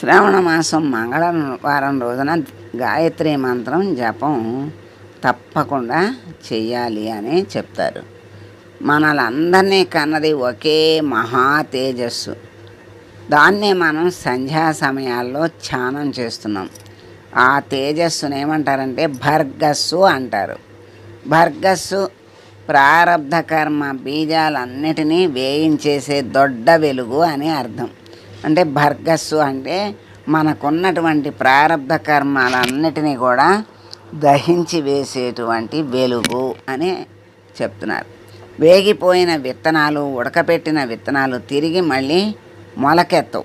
శ్రావణ మాసం మంగళవారం రోజున గాయత్రి మంత్రం జపం తప్పకుండా చెయ్యాలి అని చెప్తారు. మనలందరినీ కన్నది ఒకే మహా తేజస్సు. దాన్నే మనం సంధ్యా సమయాల్లో ధ్యానం చేస్తున్నాం. ఆ తేజస్సును ఏమంటారంటే భర్గస్సు అంటారు. భర్గస్సు ప్రారబ్ధ కర్మ బీజాలన్నిటినీ వేయించేసే దొడ్డ వెలుగు అని అర్థం. అంటే భర్గస్సు అంటే మనకున్నటువంటి ప్రారబ్ధ కర్మాలన్నిటినీ కూడా దహించి వేసేటువంటి వెలుగు అని చెప్తున్నారు. వేగిపోయిన విత్తనాలు ఉడకపెట్టిన విత్తనాలు తిరిగి మళ్ళీ మొలకెత్తవు.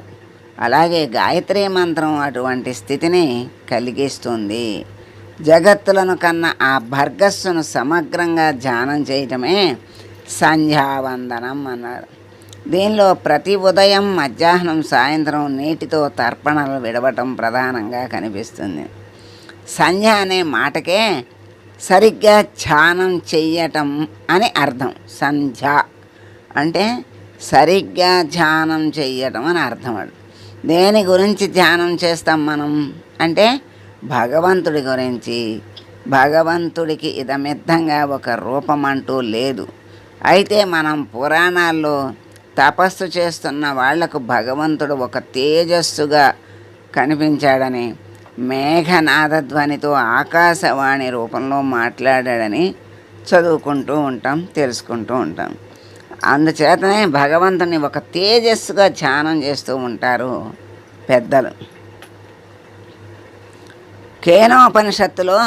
అలాగే గాయత్రి మంత్రం అటువంటి స్థితిని కలిగిస్తుంది. జగత్తులను కన్న ఆ భర్గస్సును సమగ్రంగా ధ్యానం చేయటమే సంధ్యావందనం అన్నారు. దీనిలో ప్రతి ఉదయం మధ్యాహ్నం సాయంత్రం నీటితో తర్పణలు విడవటం ప్రధానంగా కనిపిస్తుంది. సంధ్య అనే మాటకే సరిగ్గా ధ్యానం చెయ్యటం అని అర్థం. సంధ్య అంటే సరిగ్గా ధ్యానం చెయ్యటం అని అర్థం దేని గురించి ధ్యానం చేస్తాం మనం? అంటే భగవంతుడి గురించి. భగవంతుడికి ఇదమిద్దంగా ఒక రూపం అంటూ లేదు. అయితే మనం పురాణాల్లో తపస్సు చేస్తున్న వాళ్ళకు భగవంతుడు ఒక తేజస్సుగా కనిపించాడని మేఘనాదధ్వనితో ఆకాశవాణి రూపంలో మాట్లాడాడని చదువుకుంటూ ఉంటాం తెలుసుకుంటూ ఉంటాం. అందుచేతనే భగవంతుని ఒక తేజస్సుగా ధ్యానం చేస్తూ ఉంటారు పెద్దలు. కేనోపనిషత్తులో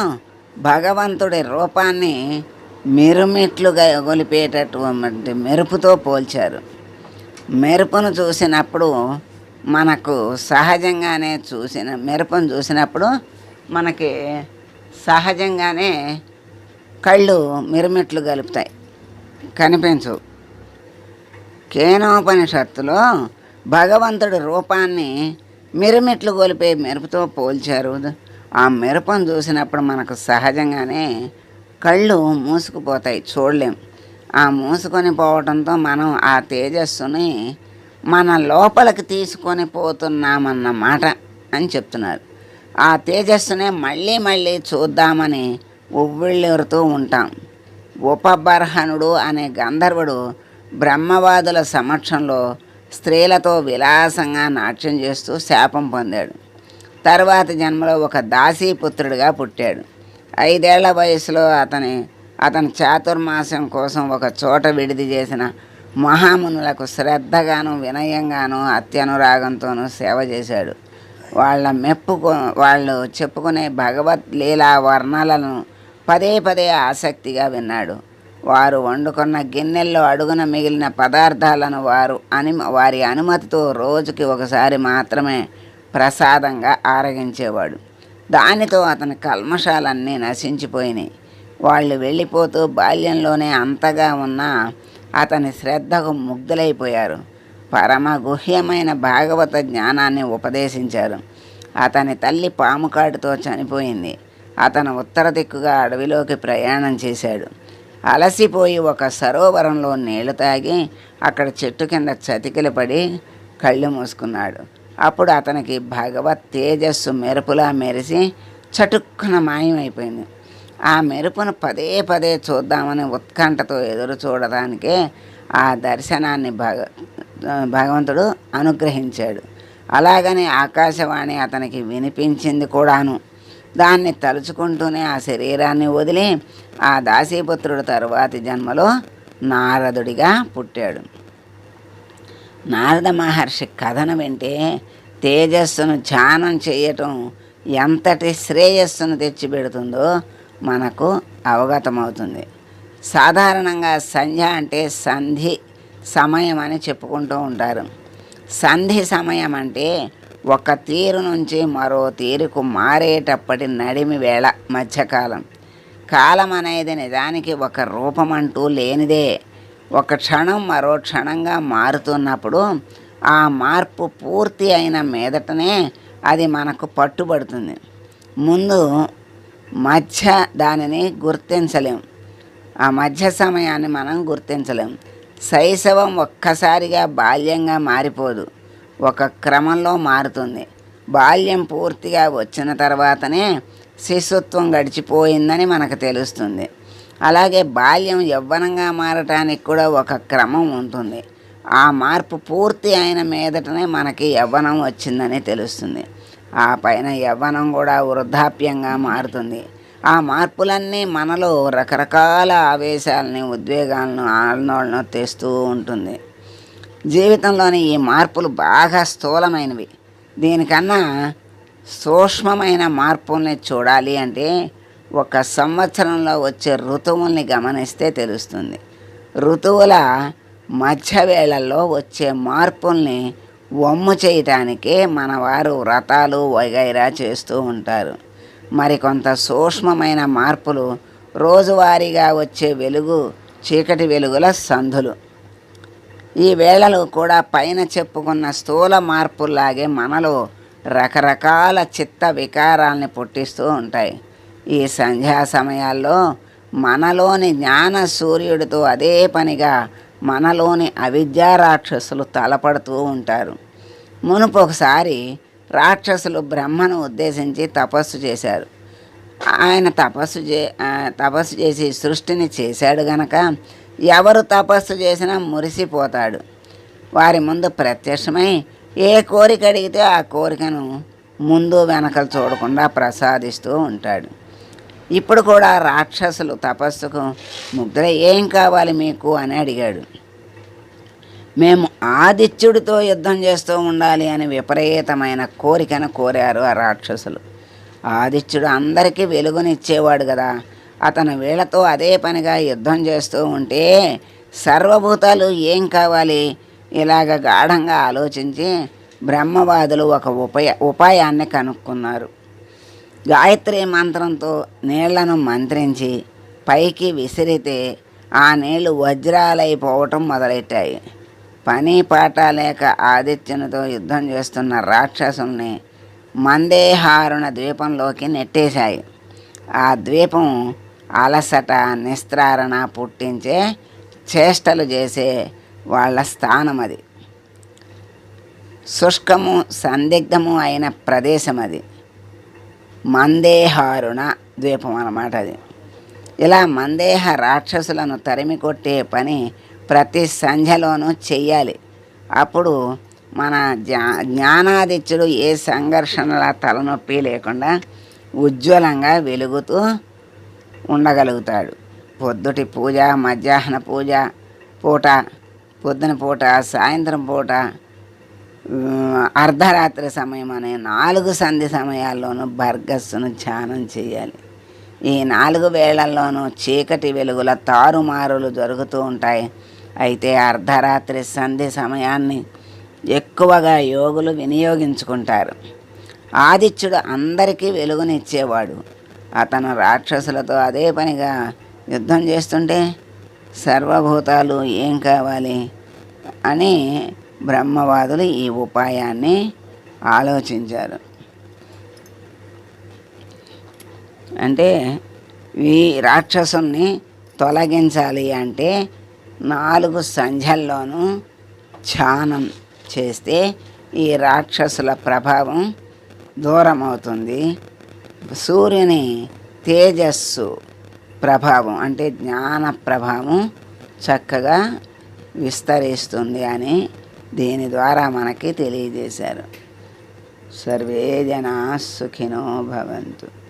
భగవంతుడి రూపాన్ని మిరుమిట్లుగా గొలిపేటటువంటి మెరుపుతో పోల్చారు. మెరుపును చూసినప్పుడు మనకు సహజంగానే చూసిన మెరుపును చూసినప్పుడు మనకి సహజంగానే కళ్ళు మిరుమిట్లు గలుపుతాయి. కనిపించవు. కేనోపనిషత్తులో భగవంతుడి రూపాన్ని మిరుమిట్లు గొలిపే మెరుపుతో పోల్చారు. ఆ మెరుపును చూసినప్పుడు మనకు సహజంగానే కళ్ళు మూసుకుపోతాయి. చూడలేం. ఆ మూసుకొని పోవడంతో మనం ఆ తేజస్సుని మన లోపలికి తీసుకొని పోతున్నామన్నమాట అని చెప్తున్నారు. ఆ తేజస్సునే మళ్ళీ మళ్ళీ చూద్దామని ఉవ్విళ్ళెరుతూ ఉంటాం. ఉపబర్హనుడు అనే గంధర్వుడు బ్రహ్మవాదుల సమక్షంలో స్త్రీలతో విలాసంగా నాట్యం చేస్తూ శాపం పొందాడు. తర్వాత జన్మలో ఒక దాసీపుత్రుడిగా పుట్టాడు. ఐదేళ్ళ వయసులో అతని అతను చాతుర్మాసం కోసం ఒక చోట విడిది చేసిన మహామునులకు శ్రద్ధగాను వినయంగాను అత్యనురాగంతోనూ సేవ చేశాడు. వాళ్ళ మెప్పుకు వాళ్ళు చెప్పుకునే భగవత్ లీలా వర్ణాలను పదే పదే ఆసక్తిగా విన్నాడు. వారు వండుకున్న గిన్నెల్లో అడుగున మిగిలిన పదార్థాలను వారు అని వారి అనుమతితో రోజుకి ఒకసారి మాత్రమే ప్రసాదంగా ఆరగించేవాడు. దానితో అతని కల్మషాలన్నీ నశించిపోయినాయి. వాళ్ళు వెళ్ళిపోతూ బాల్యంలోనే అంతగా ఉన్న అతని శ్రద్ధకు ముగ్ధులైపోయారు. పరమ గుహ్యమైన భాగవత జ్ఞానాన్ని ఉపదేశించారు. అతని తల్లి పాముకాటుతో చనిపోయింది. అతను ఉత్తర దిక్కుగా అడవిలోకి ప్రయాణం చేశాడు. అలసిపోయి ఒక సరోవరంలో నీళ్ళు తాగి అక్కడ చెట్టు కింద చతికిలు పడి కళ్ళు మూసుకున్నాడు. అప్పుడు అతనికి భగవత్ తేజస్సు మెరుపులా మెరిసి చటుక్కున మాయమైపోయింది. ఆ మెరుపును పదే పదే చూద్దామని ఉత్కంఠతో ఎదురు చూడడానికే ఆ దర్శనాన్ని భగ భగవంతుడు అనుగ్రహించాడు. అలాగని ఆకాశవాణి అతనికి వినిపించింది కూడాను. దాన్ని తలుచుకుంటూనే ఆ శరీరాన్ని వదిలి ఆ దాసీపుత్రుడు తరువాతి జన్మలో నారదుడిగా పుట్టాడు. నారద మహర్షి కథను వింటే తేజస్సును ధ్యానం చేయటం ఎంతటి శ్రేయస్సును తెచ్చిపెడుతుందో మనకు అవగతమవుతుంది. సాధారణంగా సంధ్య అంటే సంధి సమయం అని చెప్పుకుంటూ ఉంటారు. సంధి సమయం అంటే ఒక తీరు నుంచి మరో తీరుకు మారేటప్పటి నడిమి వేళ మధ్యకాలం. కాలం అనేది నిజానికి ఒక రూపం అంటూ లేనిదే. ఒక క్షణం మరో క్షణంగా మారుతున్నప్పుడు ఆ మార్పు పూర్తి అయిన మీదటనే అది మనకు పట్టుబడుతుంది. ముందు మధ్య దానిని గుర్తించలేం. ఆ మధ్య సమయాన్ని మనం గుర్తించలేం. శైశవం ఒక్కసారిగా బాల్యంగా మారిపోదు. ఒక క్రమంలో మారుతుంది. బాల్యం పూర్తిగా వచ్చిన తర్వాతనే శిశుత్వం గడిచిపోయిందని మనకు తెలుస్తుంది. అలాగే బాల్యం యవ్వనంగా మారటానికి కూడా ఒక క్రమం ఉంటుంది. ఆ మార్పు పూర్తి అయిన మీదటనే మనకి యవ్వనం వచ్చిందని తెలుస్తుంది. ఆ పైన యవ్వనం కూడా వృద్ధాప్యంగా మారుతుంది. ఆ మార్పులన్నీ మనలో రకరకాల ఆవేశాలని ఉద్వేగాలను ఆందోళన తెస్తూ ఉంటుంది. జీవితంలోని ఈ మార్పులు బాగా స్థూలమైనవి. దీనికన్నా సూక్ష్మమైన మార్పుల్ని చూడాలి అంటే ఒక సంవత్సరంలో వచ్చే ఋతువుల్ని గమనిస్తే తెలుస్తుంది. ఋతువుల మధ్య వేళల్లో వచ్చే మార్పుల్ని వమ్ము చేయటానికే మన వారు వ్రతాలు వగైరా చేస్తూ ఉంటారు. మరికొంత సూక్ష్మమైన మార్పులు రోజువారీగా వచ్చే వెలుగు చీకటి వెలుగుల సంధులు. ఈ వేళలు కూడా పైన చెప్పుకున్న స్థూల మార్పుల్లాగే మనలో రకరకాల చిత్త వికారాల్ని పుట్టిస్తూ ఉంటాయి. ఈ సంధ్యా సమయాల్లో మనలోని జ్ఞాన సూర్యుడితో అదే పనిగా మనలోని అవిద్యా రాక్షసులు తలపడుతూ ఉంటారు. మునుపు ఒకసారి రాక్షసులు బ్రహ్మను ఉద్దేశించి తపస్సు చేశారు. ఆయన తపస్సు చే తపస్సు చేసి సృష్టిని చేశాడు గనక ఎవరు తపస్సు చేసినా మురిసిపోతాడు. వారి ముందు ప్రత్యక్షమై ఏ కోరిక అడిగితే ఆ కోరికను ముందు వెనకలు చూడకుండా ప్రసాదిస్తూ ఉంటాడు. ఇప్పుడు కూడా రాక్షసులు తపస్సుకు ముద్ర ఏం కావాలి మీకు అని అడిగాడు. మేము ఆదిత్యుడితో యుద్ధం చేస్తూ ఉండాలి అని విపరీతమైన కోరికను కోరారు ఆ రాక్షసులు. ఆదిత్యుడు అందరికీ వెలుగునిచ్చేవాడు కదా. అతను వీళ్ళతో అదే పనిగా యుద్ధం చేస్తూ ఉంటే సర్వభూతాలు ఏం కావాలి? ఇలాగ గాఢంగా ఆలోచించి బ్రహ్మవాదులు ఒక ఉపాయ ఉపాయాన్ని కనుక్కున్నారు. గాయత్రి మంత్రంతో నీళ్ళను మంత్రించి పైకి విసిరితే ఆ నీళ్ళు వజ్రాలైపోవటం మొదలెట్టాయి. పని పాట లేక ఆదిత్యునితో యుద్ధం చేస్తున్న రాక్షసుల్ని మందేహారుణ ద్వీపంలోకి నెట్టేశాయి. ఆ ద్వీపం అలసట నిస్త్రారణ పుట్టించే చేష్టలు చేసే వాళ్ళ స్థానం అది శుష్కము సందిగ్ధము అయిన ప్రదేశం అది మందేహారుణ ద్వీపం అన్నమాట అది. ఇలా మందేహ రాక్షసులను తరిమి కొట్టే పని ప్రతి సంధ్యలోనూ చెయ్యాలి. అప్పుడు మన జ్ఞా జ్ఞానాదిత్యుడు ఏ సంఘర్షణల తలనొప్పి లేకుండా ఉజ్వలంగా వెలుగుతూ ఉండగలుగుతాడు. పొద్దుటి పూజ మధ్యాహ్న పూజ పూట పొద్దున పూట సాయంత్రం పూట అర్ధరాత్రి సమయం అనే నాలుగు సంధి సమయాల్లోనూ బర్గస్సును ధ్యానం చేయాలి. ఈ నాలుగు వేళల్లోనూ చీకటి వెలుగుల తారుమారులు జరుగుతూ ఉంటాయి. అయితే అర్ధరాత్రి సంధి సమయాన్ని ఎక్కువగా యోగులు వినియోగించుకుంటారు. ఆదిత్యుడు అందరికీ వెలుగునిచ్చేవాడు. అతను రాక్షసులతో అదే పనిగా యుద్ధం చేస్తుంటే సర్వభూతాలు ఏం కావాలి? అని బ్రహ్మవాదులు ఈ ఉపాయాన్ని ఆలోచించారు. అంటే ఈ రాక్షసుని తొలగించాలి అంటే నాలుగు సంధ్యల్లోనూ ధ్యానం చేస్తే ఈ రాక్షసుల ప్రభావం దూరం అవుతుంది సూర్యుని తేజస్సు ప్రభావం అంటే జ్ఞాన ప్రభావం చక్కగా విస్తరిస్తుంది అని దీని ద్వారా మనకి తెలియజేశారు. సర్వే జనా సుఖినో భవంతు.